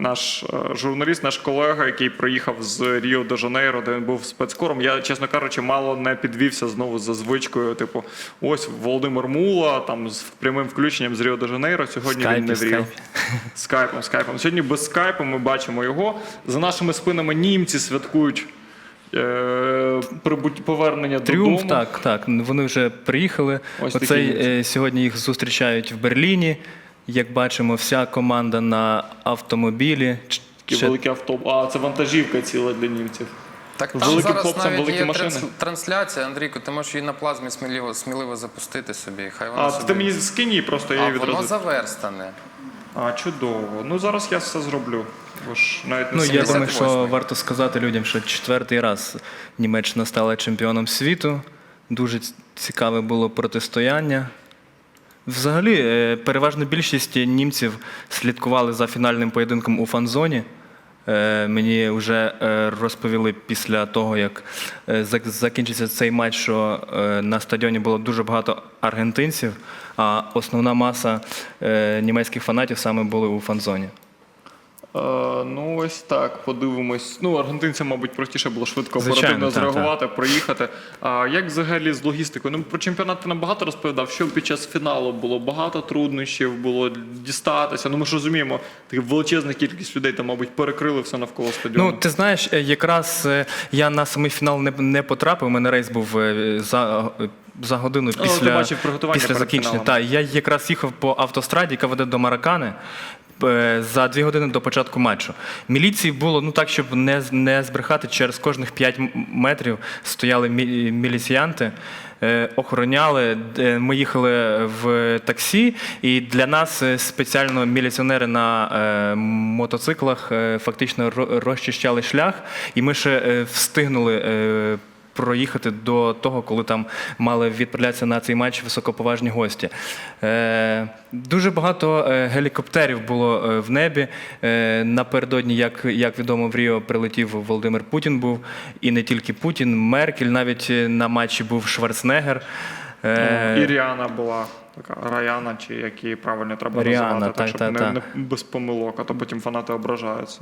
наш е, журналіст, наш колега, який приїхав з Ріо де Жанейро, де він був спецкором. Я, чесно кажучи, мало не підвівся знову за звичкою. Типу, ось Володимир Мула там з прямим включенням з Ріо де Жанейро. Сьогодні він не в Скайпі, Скайпом, скайпом. Сьогодні без скайпу ми бачимо його. За нашими спинами німці святкують е, прибуть- повернення Тріумф, додому. так, так. Вони вже приїхали. Ось Оцей, е, сьогодні їх зустрічають в Берліні. Як бачимо, вся команда на автомобілі. Ще- великі автобуси. А, це вантажівка ціла для німців. Так там Великим зараз хлопцям навіть великі є машини. трансляція, Андрійко, ти можеш її на плазмі сміливо, сміливо запустити собі. Хай вона А собі... ти мені скинь її просто, я а її воно відразу. заверстане. А, чудово. Ну зараз я все зроблю. Бо ж навіть не Ну, я думаю, що варто сказати людям, що четвертий раз Німеччина стала чемпіоном світу. Дуже цікаве було протистояння. Взагалі, е, переважна більшість німців слідкували за фінальним поєдинком у фан-зоні. Е, Мені вже е, розповіли після того, як закінчиться цей матч, що на стадіоні було дуже багато аргентинців, а основна маса німецьких фанатів саме були у фан-зоні. Е, ну ось так, подивимось. Ну, аргентинцям, мабуть, простіше було швидко Звичайно, оперативно так, зреагувати, проїхати. А як взагалі з логістикою? Ну про чемпіонат ти нам багато розповідав, що під час фіналу було багато труднощів, було дістатися. Ну ми ж розуміємо, така величезна кількість людей там, мабуть, перекрили все навколо стадіону. Ну, ти знаєш, е, якраз е, я на самий фінал не, не потрапив. У мене рейс був за, за годину після, бачив приготування після закінчення. Так, я якраз їхав по автостраді, яка веде до Маракани. Е, За дві години до початку матчу. Міліції було ну так, щоб не, не збрехати, через кожних 5 метрів стояли мі- міліціянти, е, охороняли. Е, Ми їхали в таксі, і для нас спеціально міліціонери на мотоциклах фактично ро- розчищали шлях, і ми ще встигнули. Проїхати до того, коли там мали відправлятися на цей матч високоповажні гості. Е, дуже багато е, гелікоптерів було е, в небі. Е, напередодні, як, як відомо, в Ріо прилетів Володимир Путін був, і не тільки Путін, Меркель навіть е, на матчі був Шварценеггер. Е, І Ріана була така Раяна, чи як її правильно треба Ріана, називати, так, щоб так, не, так. не без помилок, а то потім фанати ображаються.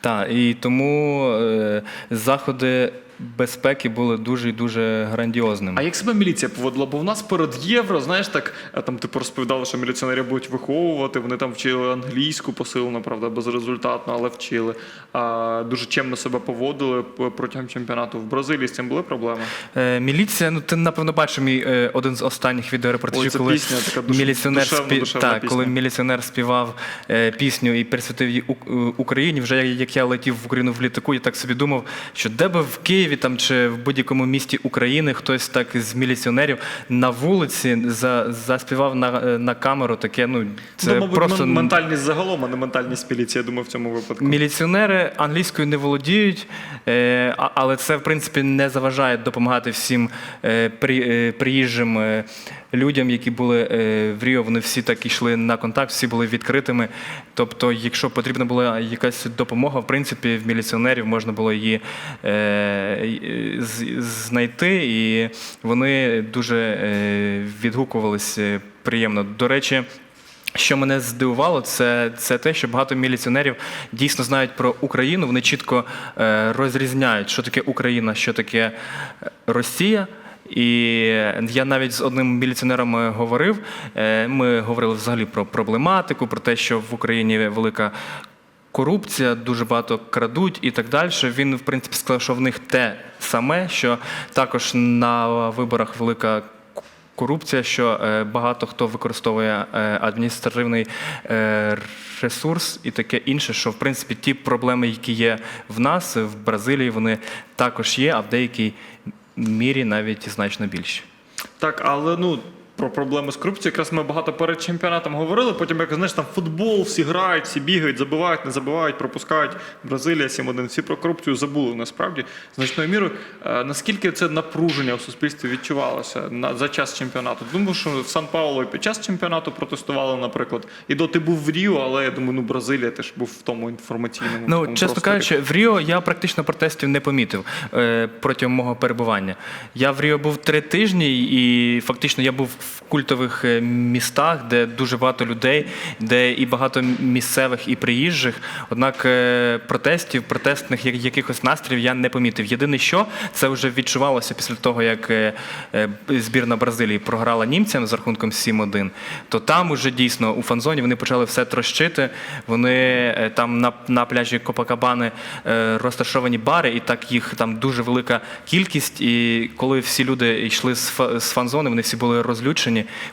Так, і тому е, заходи безпеки були дуже і дуже грандіозними. А як себе міліція поводила? Бо в нас перед євро, знаєш, так е, там типу розповідали, що міліціонери будуть виховувати. Вони там вчили англійську посилено, правда, безрезультатно, але вчили. А, дуже чемно себе поводили протягом чемпіонату в Бразилії. З цим були проблеми. Е, міліція, ну ти напевно бачив мій е, один з останніх відеорепортажів, коли пісня така душ- міліціонер душевна, спі- душевна так, пісня. коли міліціонер співав е, пісню і присвятив її е, Україні. Вже як я летів в Україну в літаку, я так собі думав, що де би в Києві там чи в будь-якому місті України хтось так з міліціонерів на вулиці за, заспівав на, на камеру. Таке, ну це ну, мабуть, просто ментальність загалом, а не ментальність міліції, я думаю, в цьому випадку. Міліціонери англійською не володіють, е, але це в принципі не заважає допомагати всім е, при- е, приїжджим е, людям, які були е, в Ріо. Вони всі так йшли на контакт, всі були відкритими. Тобто, якщо потрібна була якась допомога, в принципі, в міліціонерів можна було її е, знайти, і вони дуже е, відгукувалися приємно. До речі. Що мене здивувало, це, це те, що багато міліціонерів дійсно знають про Україну. Вони чітко е, розрізняють, що таке Україна, що таке Росія. І я навіть з одним міліціонером е, говорив. е, Ми говорили взагалі про проблематику, про те, що в Україні велика корупція, дуже багато крадуть і так далі. Він, в принципі, сказав, що в них те саме, що також на виборах велика корупція, що е, багато хто використовує адміністративний ресурс і таке інше, що в принципі ті проблеми, які є в нас в Бразилії, вони також є, а в деякій мірі навіть значно більші. Так, але ну. Про проблеми з корупцією якраз ми багато перед чемпіонатом говорили. Потім, як знаєш, там футбол, всі грають, всі бігають, забивають, не забивають, пропускають. Бразилія 7-1. Всі про корупцію забули насправді значною мірою. Е, наскільки це напруження в суспільстві відчувалося на за час чемпіонату? Думаю, що в Сан Пауло і під час чемпіонату протестували, наприклад. І до ти був в Ріо, але я думаю, ну Бразилія теж був в тому інформаційному. Ну, чесно просторі. кажучи, в Ріо я практично протестів не помітив е, протягом мого перебування. Я в Ріо був три тижні, і фактично я був в культових е, містах, де дуже багато людей, де і багато місцевих, і приїжджих. Однак е, протестів, протестних якихось настроїв я не помітив. Єдине, що це вже відчувалося після того, як е, збірна Бразилії програла німцям з рахунком 7-1, то там уже дійсно у фан-зоні вони почали все трощити. Вони там на, на пляжі Копакабани розташовані бари, і так їх там дуже велика кількість. І коли всі люди йшли з фан-зони, вони всі були розлючені,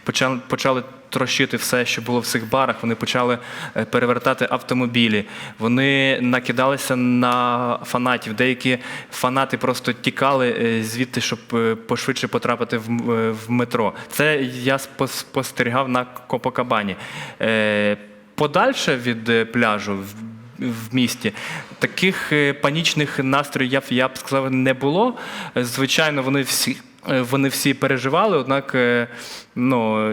почали, почали трощити все, що було в цих барах. Вони почали е, перевертати автомобілі. Вони накидалися на фанатів. Деякі фанати просто тікали е, звідти, щоб е, пошвидше потрапити в, метро. Це я спос- спостерігав на Копакабані. Подальше від пляжу. в- місті таких панічних настроїв я б сказав не було. Звичайно, вони всі вони всі переживали, однак е, ну,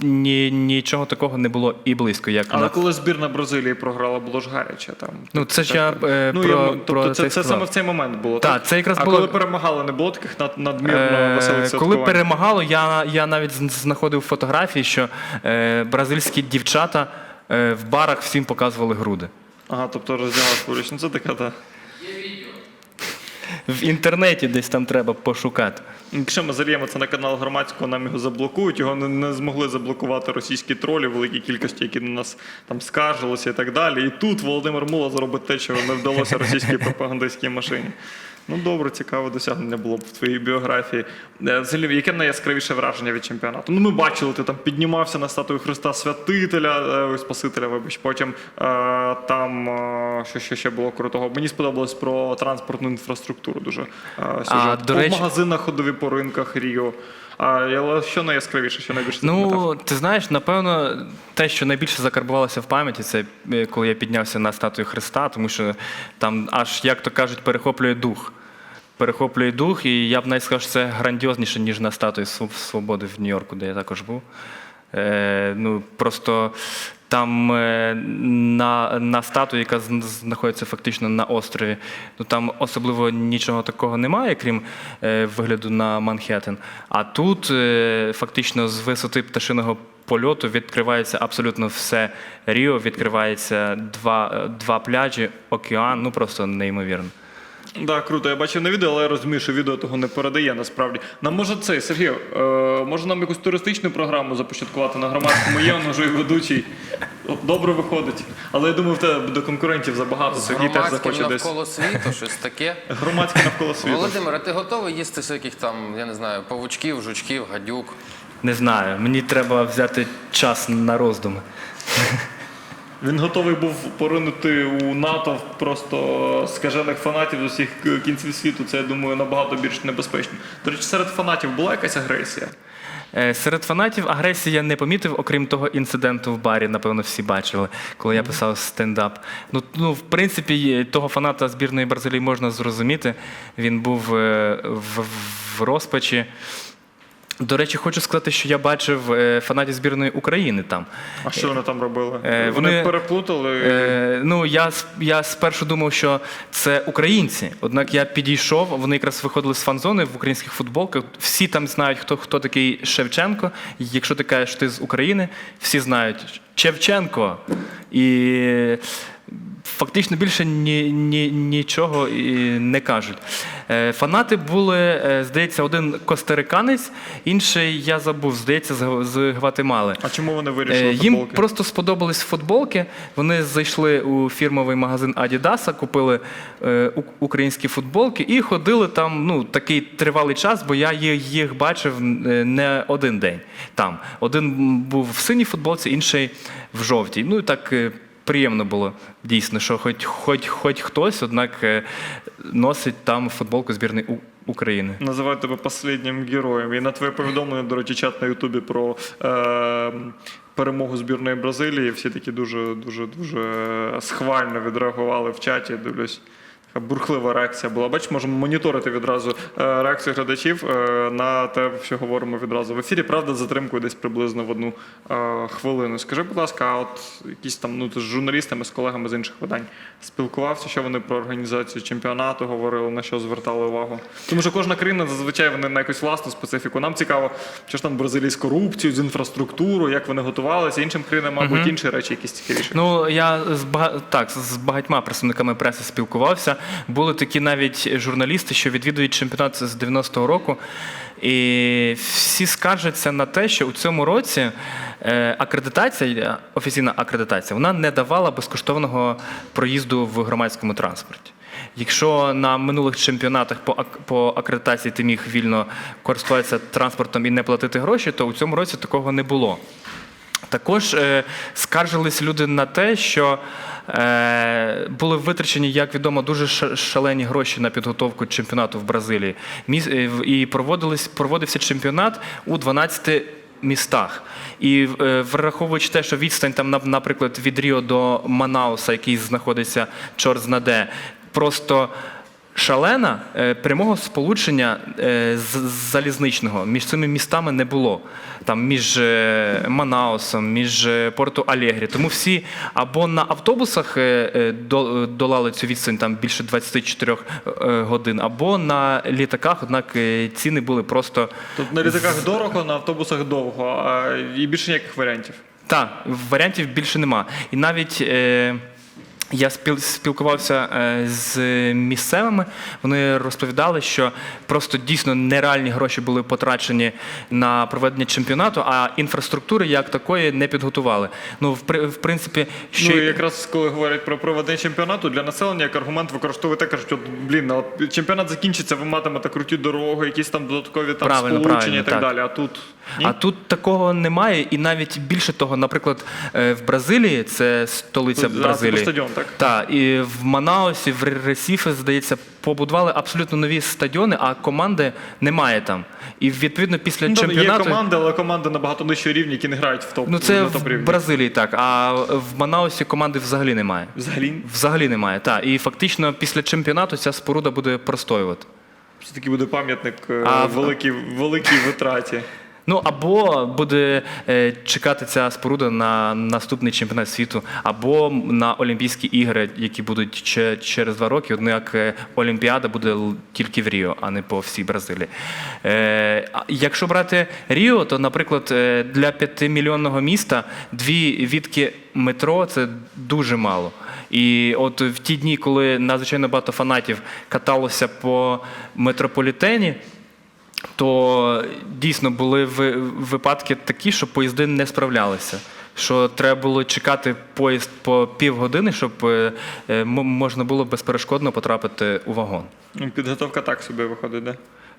ні, нічого такого не було і близько, як Але на коли збірна Бразилії програла, було ж гаряче там. Ну, це ж я, е, ну, про- я, тобто про це, це це саме в цей момент було. Так, це якраз а було- коли перемагали, не було таких над, надмірно Е, веселих Коли перемагало, я, я навіть знаходив фотографії, що е, бразильські дівчата е, в барах всім показували груди. Ага, тобто роздягали поруч. Ну це така та. В інтернеті десь там треба пошукати. Якщо ми зальємо це на канал громадського, нам його заблокують. Його не, не змогли заблокувати російські тролі великій кількості, які на нас там скаржилися і так далі. І тут Володимир Мула зробить те, що не вдалося російській пропагандистській машині. Ну добре, цікаве досягнення було б в твоїй біографії. Е, Взагалі, яке найяскравіше враження від чемпіонату? Ну, ми бачили, ти там піднімався на статую Христа Святителя, е, ой, Спасителя, вибач. Потім е, там що, ще ще було крутого. Мені сподобалось про транспортну інфраструктуру дуже сюжет. до По магазинах ходові по ринках Ріо. А але що найяскравіше, що найбільше? Ну, ти знаєш, напевно, те, що найбільше закарбувалося в пам'яті, це е, коли я піднявся на статую Христа, тому що там аж, як то кажуть, перехоплює дух. Перехоплює дух, і я б навіть сказав, що це грандіозніше, ніж на статуї Свободи в Нью-Йорку, де я також був. Е, ну, просто там е, на, на статуї, яка знаходиться фактично на острові, ну там особливо нічого такого немає, крім е, вигляду на Манхеттен. А тут е, фактично з висоти пташиного польоту відкривається абсолютно все Ріо, відкривається два, два пляжі, океан, ну просто неймовірно. Да, круто. Я бачив на відео, але я розумію, що відео того не передає насправді. Нам може цей Сергій, е, може нам якусь туристичну програму започаткувати на громадському є, він вже і ведучий. Добре виходить. Але я думаю, в тебе до конкурентів забагато. Сергій теж захоче десь. навколо світу, щось таке. Громадське навколо світу. Володимир, а ти готовий їсти всяких там, я не знаю, павучків, жучків, гадюк? Не знаю, мені треба взяти час на роздуми. Він готовий був поринути у НАТО просто скажених фанатів з усіх кінців світу. Це я думаю набагато більш небезпечно. До речі, серед фанатів була якась агресія. Е, Серед фанатів агресії я не помітив, окрім того інциденту в барі, напевно, всі бачили, коли я писав стендап. Ну, ну в принципі, того фаната збірної Бразилії можна зрозуміти. Він був е, в, в розпачі. До речі, хочу сказати, що я бачив е, фанатів збірної України там. А що вони там робили? Е, вони, вони- переплутали. Е, ну, я, я спершу думав, що це українці. Однак я підійшов, вони якраз виходили з фан-зони в українських футболках. Всі там знають, хто, хто такий Шевченко. Якщо ти кажеш, ти з України, всі знають Шевченко. І фактично більше ні, ні, нічого і не кажуть. Е, Фанати були, е, здається, один костериканець, інший я забув, здається, з, Гватемали. А чому вони Е, вирішили Їм просто сподобались футболки. Вони зайшли у фірмовий магазин Адідаса, купили українські футболки і ходили там ну, такий тривалий час, бо я їх, бачив не один день там. Один був в синій футболці, інший в жовтій. Ну і так. Приємно було дійсно, що хоч, хоч, хоч хтось, однак е, носить там футболку збірної України. Називають тебе останнім героєм. І на твоє повідомлення, до речі, чат на Ютубі про е, перемогу збірної Бразилії. Всі такі дуже, дуже, дуже схвально відреагували в чаті. Дивлюсь. Бурхлива реакція була. Бач, можемо моніторити відразу е, реакцію глядачів е, на те, що говоримо відразу в ефірі. Правда, затримкою десь приблизно в одну е, хвилину. Скажи, будь ласка, а от якісь там ну ти з журналістами, з колегами з інших видань спілкувався, що вони про організацію чемпіонату говорили, на що звертали увагу? Тому що кожна країна зазвичай вони на якусь власну специфіку. Нам цікаво, що ж там Бразилії з корупцією, з інфраструктурою, як вони готувалися. Іншим країнам, мабуть, інші речі якісь цікавіші. Ну я з бага... так з багатьма представниками преси спілкувався. Були такі навіть журналісти, що відвідують чемпіонат з 90-го року. І всі скаржаться на те, що у цьому році е, акредитація, офіційна акредитація, вона не давала безкоштовного проїзду в громадському транспорті. Якщо на минулих чемпіонатах по, по акредитації ти міг вільно користуватися транспортом і не платити гроші, то у цьому році такого не було. Також е, скаржились люди на те, що е, були витрачені, як відомо, дуже ша- шалені гроші на підготовку чемпіонату в Бразилії. Міс, е, і проводився чемпіонат у 12 містах. І е, враховуючи те, що відстань там, нап- наприклад, від Ріо до Манауса, який знаходиться чорт знаде, просто шалена е, прямого сполучення е, залізничного між цими містами не було. Там між е, Манаусом, між Порту Алегрі. Тому всі або на автобусах до- долали цю відстань там більше 24 е, годин, або на літаках, однак ціни були просто Тобто на літаках дорого, на автобусах довго, і більше ніяких варіантів. Так, варіантів більше нема. І навіть я спіл, спілкувався е, з місцевими, вони розповідали, що просто дійсно нереальні гроші були потрачені на проведення чемпіонату, а інфраструктури як такої не підготували. Ну, в, в принципі, що Ну якраз коли говорять про проведення чемпіонату, для населення як аргумент використовують те, кажуть, от, блін, от чемпіонат закінчиться, ви матимете круті дороги, якісь там додаткові там Правильно, сполучення правильно, і так, так. далі. А тут ні? А тут такого немає, і навіть більше того, наприклад, е, в Бразилії, це столиця Тут, Бразилії. стадіон, так? Так, і в Манаусі, в Ресіфе, здається, побудували абсолютно нові стадіони, а команди немає там. І відповідно після Ну, там є команди, але команди набагато нижчого рівня, які не грають в топ. Ну це на в. Бразилії так, а в Манаусі команди взагалі немає. Взагалі, Взагалі немає. Так. І фактично після чемпіонату ця споруда буде простоювати. це такий буде пам'ятник е, А великій, великій витраті. Ну або буде е, чекати ця споруда на наступний чемпіонат світу, або на Олімпійські ігри, які будуть че- через два роки. Однак е, Олімпіада буде тільки в Ріо, а не по всій Бразилії. Е, якщо брати Ріо, то, наприклад, для п'ятимільйонного міста дві відки метро це дуже мало. І от в ті дні, коли надзвичайно багато фанатів каталося по метрополітені. То дійсно були випадки такі, що поїзди не справлялися. Що треба було чекати поїзд по півгодини, щоб е, е, можна було безперешкодно потрапити у вагон. Підготовка так собі виходить, де?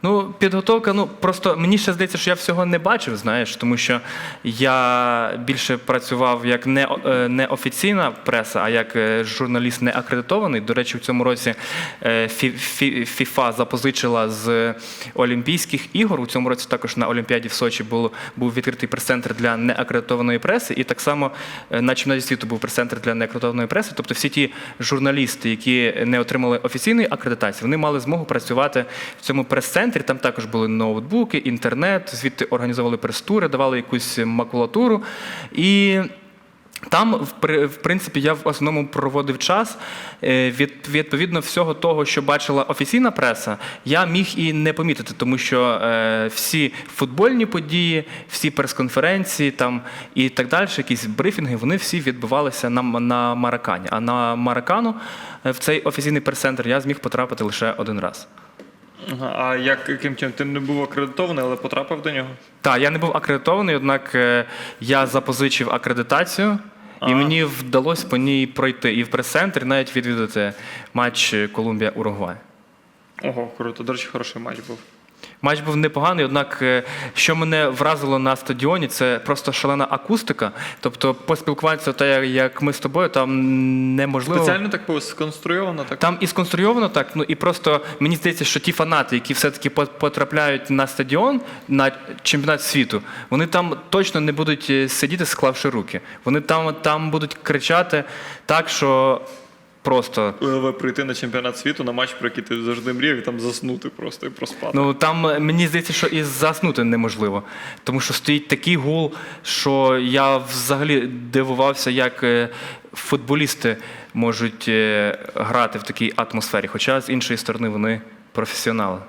Ну, підготовка, ну просто мені ще здається, що я всього не бачив, знаєш, тому що я більше працював як не, е, не офіційна преса, а як е, журналіст не акредитований. До речі, в цьому році е, Фі- Фі- ФІФА запозичила з Олімпійських ігор. У цьому році також на Олімпіаді в Сочі було, був відкритий прес-центр для неакредитованої преси, і так само на чемпіонаті світу був прес-центр для неакредитованої преси. Тобто всі ті журналісти, які не отримали офіційної акредитації, вони мали змогу працювати в цьому прес-центрі. Там також були ноутбуки, інтернет, звідти організовували прес-тури, давали якусь макулатуру. І там, в принципі, я в основному проводив час. Е, Від, відповідно, всього того, що бачила офіційна преса, я міг і не помітити, тому що е, всі футбольні події, всі прес-конференції там і так далі, якісь брифінги, вони всі відбувалися на, на Маракані. А на Маракану е, в цей офіційний прес-центр я зміг потрапити лише один раз. А як яким чином? Ти не був акредитований, але потрапив до нього? Так, я не був акредитований, однак е, я запозичив акредитацію, і Ага. мені вдалося по ній пройти і в прес-центрі навіть відвідати матч Колумбія-Уругвай. Ого, круто. До речі, хороший матч був. Матч був непоганий, однак, е, що мене вразило на стадіоні, це просто шалена акустика. Тобто, поспілкуватися те, як ми з тобою, там неможливо. Спеціально так сконструйовано, так? Там і сконструйовано так, ну і просто мені здається, що ті фанати, які все-таки потрапляють на стадіон на чемпіонат світу, вони там точно не будуть е, сидіти, склавши руки. Вони там, там будуть кричати так, що просто. Уяви прийти на чемпіонат світу на матч, про який ти завжди мріяв, і там заснути просто і проспати. Ну там е, мені здається, що і заснути неможливо. Тому що стоїть такий гул, що я взагалі дивувався, як е, футболісти можуть е, грати в такій атмосфері. Хоча з іншої сторони вони професіонали.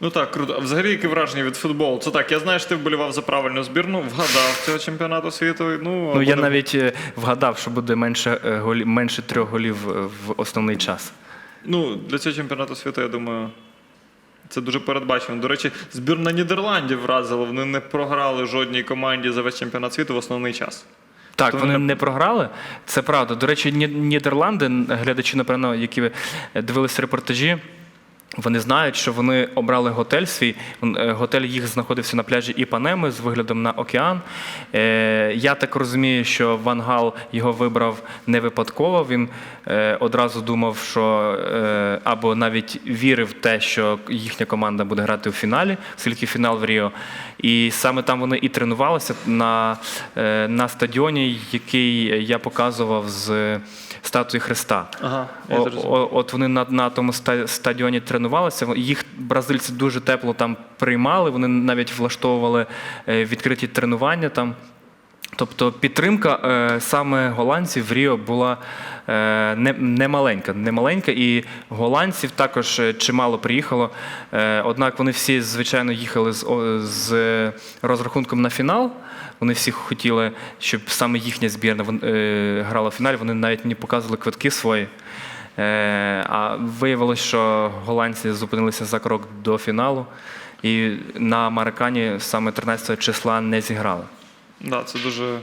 Ну так, круто. А взагалі, які враження від футболу? Це так, я знаю, що ти вболівав за правильну збірну, вгадав цього чемпіонату світу. Ну, Ну я буде- навіть е, вгадав, що буде менше е, голів, менше трьох голів е, в основний час. Ну, для цього чемпіонату світу, я думаю, це дуже передбачено. До речі, збірна Нідерландів вразила. Вони не програли жодній команді за весь чемпіонат світу в основний час. Так, То вони не- програли. Це правда. До речі, Ні- Нідерланди, глядачі, напевно, які дивилися репортажі. Вони знають, що вони обрали готель свій. Е, Готель їх знаходився на пляжі Іпанеми з виглядом на океан. Е, Я так розумію, що Ван Гал його вибрав не випадково. Він е, одразу думав, що або навіть вірив в те, що їхня команда буде грати у фіналі, оскільки фінал в Ріо. І саме там вони і тренувалися на, на стадіоні, який я показував з статуї Христа. Ага, я О, от вони на, на тому стадіоні тренувалися. Їх бразильці дуже тепло там приймали. Вони навіть влаштовували е, відкриті тренування там. Тобто підтримка е, саме голландців в Ріо була е, не, не маленька, не маленька, і голландців також е, чимало приїхало. Однак вони всі, звичайно, їхали з, з розрахунком на фінал. Вони всі хотіли, щоб саме їхня збірна грала в фіналі. Вони навіть мені показували квитки свої. Е, а виявилось, що голландці зупинилися за крок до фіналу, і на Маракані саме 13 числа не зіграли. Да, це дуже,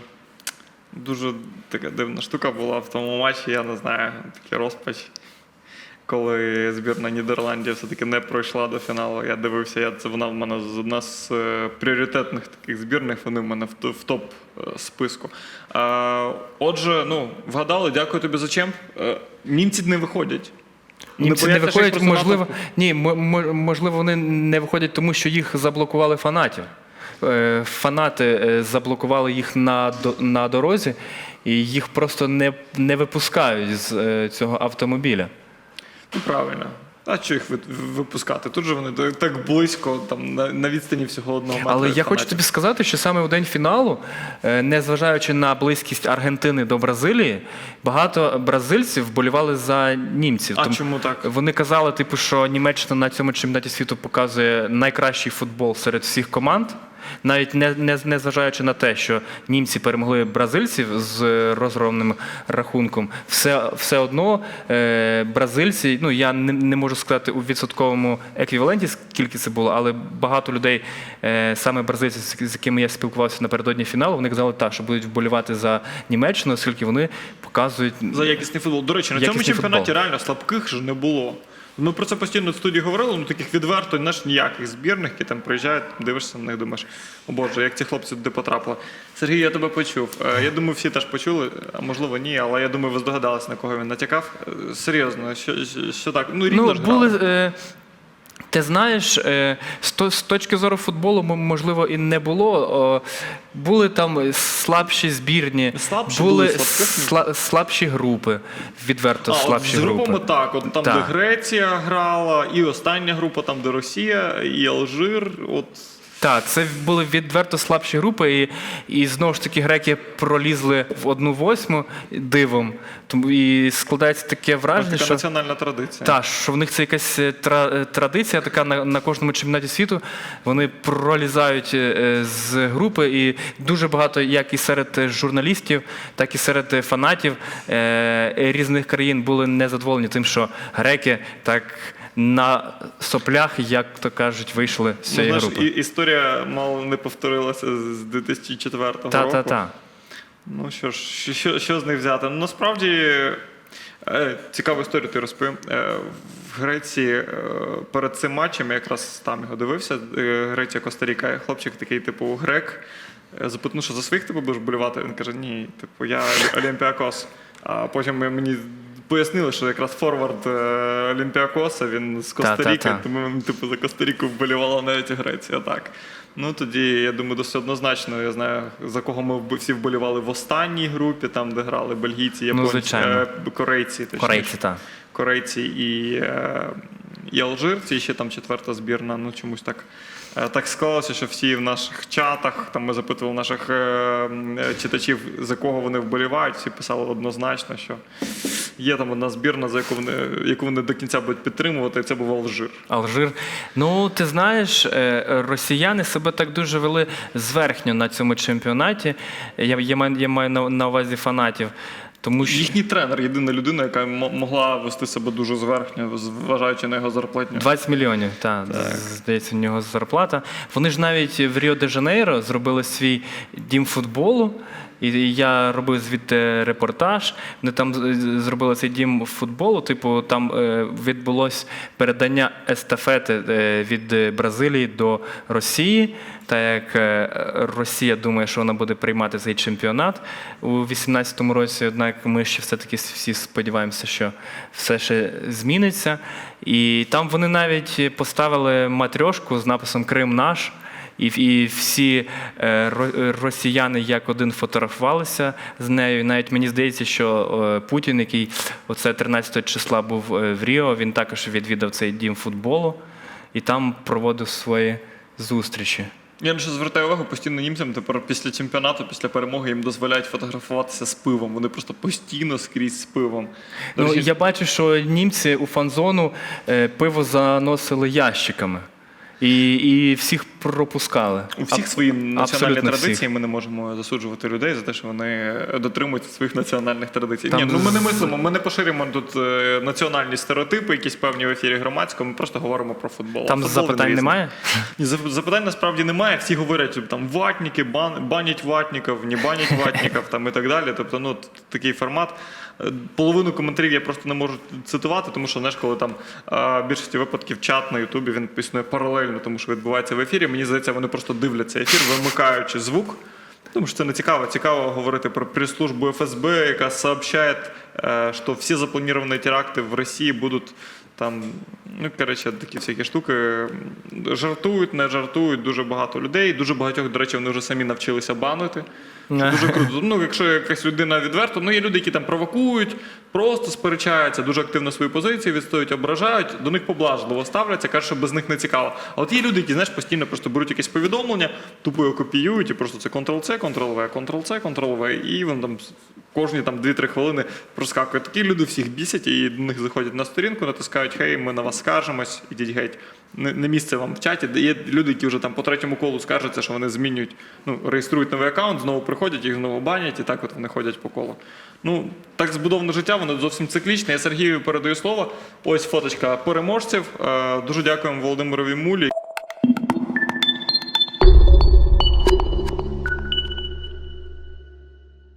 дуже така дивна штука була в тому матчі. Я не знаю, такий розпач. Коли збірна Нідерландів все-таки не пройшла до фіналу, я дивився, я, це вона в мене з- одна з е, пріоритетних таких збірних, вони в мене в, в топ е, списку. Отже, ну, вгадали, дякую тобі за чемп. Е, німці не виходять. Німці не виходять, можливо, ні, можливо, вони не виходять, тому що їх заблокували фанатів. Фанати заблокували їх на, на дорозі, і їх просто не, не випускають з цього автомобіля. Ну, правильно. А що їх випускати? Тут же вони так- близько, там, на, відстані всього одного метра. Але я хочу тобі сказати, що саме у день фіналу, е, незважаючи на близькість Аргентини до Бразилії, багато бразильців вболівали за німців. А Тому- чому так? Вони казали, типу, що Німеччина на цьому чемпіонаті світу показує найкращий футбол серед всіх команд. Навіть не, не, не зважаючи на те, що німці перемогли бразильців з розгромним рахунком, все, все одно е, бразильці, ну я не, не можу сказати у відсотковому еквіваленті, скільки це було, але багато людей, е, саме бразильці, з- з якими я спілкувався напередодні фіналу, вони казали так, що будуть вболівати за Німеччину, оскільки вони показують За якісний футбол. До речі, на цьому чемпіонаті футбол. реально слабких ж не було. Ми про це постійно в студії говорили, ну таких відверто, наш ніяких збірних, які там приїжджають, дивишся на них, думаєш, о Боже, як ці хлопці туди потрапили. Сергій, я тебе почув. Е, Я думаю, всі теж почули, а можливо ні, але я думаю, ви здогадалися, на кого він натякав. Е, Серйозно, що, що, так? Ну, рівно Ну, ж були. грали. Е, ти знаєш, е, з, точки зору футболу, можливо, і не було. Були там слабші збірні, Слабші були були, сла- слабші групи, відверто А, от слабші з групами групи. так, от там, Так. де Греція грала, і остання група, там, де Росія, і Алжир. От Так, це були відверто слабші групи, і, і знову ж таки греки пролізли в одну восьму дивом. Тому і складається таке враження, така що національна традиція. Так, що в них це якась е, тра- е, традиція, така на, на кожному чемпіонаті світу. Вони пролізають е, з групи, і дуже багато, як і серед журналістів, так і серед фанатів різних країн були незадоволені тим, що греки так на соплях, як то кажуть, вийшли з Ну, цієї знаєш, групи. і, історія мало не повторилася з 2004 року. Та, та, та. Ну що ж, що, що, що з них взяти? Ну, насправді е, цікаву історію ти розповім. Е, в Греції е, перед цим матчем, я якраз там його дивився. Греція Коста-Ріка, хлопчик такий, типу, грек. Запитну, що за своїх типу будеш болювати? Він каже: ні, типу, я Олімпіакос. А потім мені пояснили, що якраз форвард е, Олімпіакоса, він з Коста-Ріки, тому типу, за Коста-Ріку вболівала навіть Греція. Так. Ну тоді, я думаю, досить однозначно. Я знаю, за кого ми всі вболівали в останній групі, там, де грали бельгійці, японці, звичайно. е, корейці. точніше. Корейці, так. корейці і, е, і алжирці, і ще там четверта збірна. Ну чомусь так. Е, Так склалося, що всі в наших чатах, там ми запитували наших е, е, читачів, за кого вони вболівають, всі писали однозначно, що є там одна збірна, за яку вони, яку вони до кінця будуть підтримувати, і це був Алжир. Алжир. Ну, ти знаєш, росіяни себе так дуже вели зверхньо на цьому чемпіонаті. Я, я маю на, на увазі фанатів. Тому що Їхній тренер єдина людина, яка могла вести себе дуже зверхньо, зважаючи на його зарплатню. 20 мільйонів, так, здається, в нього зарплата. Вони ж навіть в Ріо де Жанейро зробили свій дім футболу. І я робив звідти репортаж. Вони там зробили цей дім футболу. Типу, там е, відбулось передання естафети е, від Бразилії до Росії. Так як е, Росія думає, що вона буде приймати цей чемпіонат у 2018 році, однак ми ще все-таки всі сподіваємося, що все ще зміниться. І там вони навіть поставили матрьошку з написом Крим наш. І, і всі е, ро- росіяни як один фотографувалися з нею. І навіть мені здається, що е, Путін, який оце 13 числа був е, в Ріо, він також відвідав цей дім футболу і там проводив свої зустрічі. Я лише звертаю увагу постійно німцям тепер після чемпіонату, після перемоги їм дозволяють фотографуватися з пивом. Вони просто постійно скрізь з пивом. Ну, речі, я бачу, що німці у фан-зону пиво заносили ящиками. І, і всіх пропускали. У всіх Аб- свої національні традиції. всіх. Ми не можемо засуджувати людей за те, що вони дотримуються своїх національних традицій. Там Ні, ну ми не мислимо, ми не поширюємо тут е, національні стереотипи, якісь певні в ефірі громадському. Ми просто говоримо про футбол. Там Футбол, запитань різний. немає? Ні, запитань насправді немає. Всі говорять там ватніки, бан, банять ватників, не банять ватників там і так далі. Тобто, ну такий формат. Половину коментарів я просто не можу цитувати, тому що знаєш, коли там більшості випадків чат на Ютубі він існує паралельно, тому що відбувається в ефірі. Мені здається, вони просто дивляться ефір, вимикаючи звук. Тому що це не цікаво. Цікаво говорити про прес-службу ФСБ, яка сообщає, е, що всі заплановані теракти в Росії будуть там, ну, коротше, такі всякі штуки. Жартують, не жартують дуже багато людей. Дуже багатьох, до речі, вони вже самі навчилися банити. Що дуже круто. Ну, якщо якась людина відверто, ну є люди, які там провокують, просто сперечаються, дуже активно свої позиції відстоюють, ображають, до них поблажливо ставляться, кажуть, що без них не цікаво. А от є люди, які знаєш, постійно просто беруть якесь повідомлення, тупо його копіюють, і просто це Ctrl-C, Ctrl-V, Ctrl-C, Ctrl-V, і вони там кожні там 2-3 хвилини проскакують. Такі люди всіх бісять, і до них заходять на сторінку, натискають Хей, ми на вас скаржимось, ідіть геть. Не, місце вам в чаті. Є люди, які вже там по третьому колу скаржаться, що вони змінюють, ну, реєструють новий аккаунт, знову приходять, їх знову банять, і так от вони ходять по колу. Ну, так збудоване життя, воно зовсім циклічне. Я Сергію передаю слово. Ось фоточка переможців. Е, Дуже дякуємо Володимирові Мулі.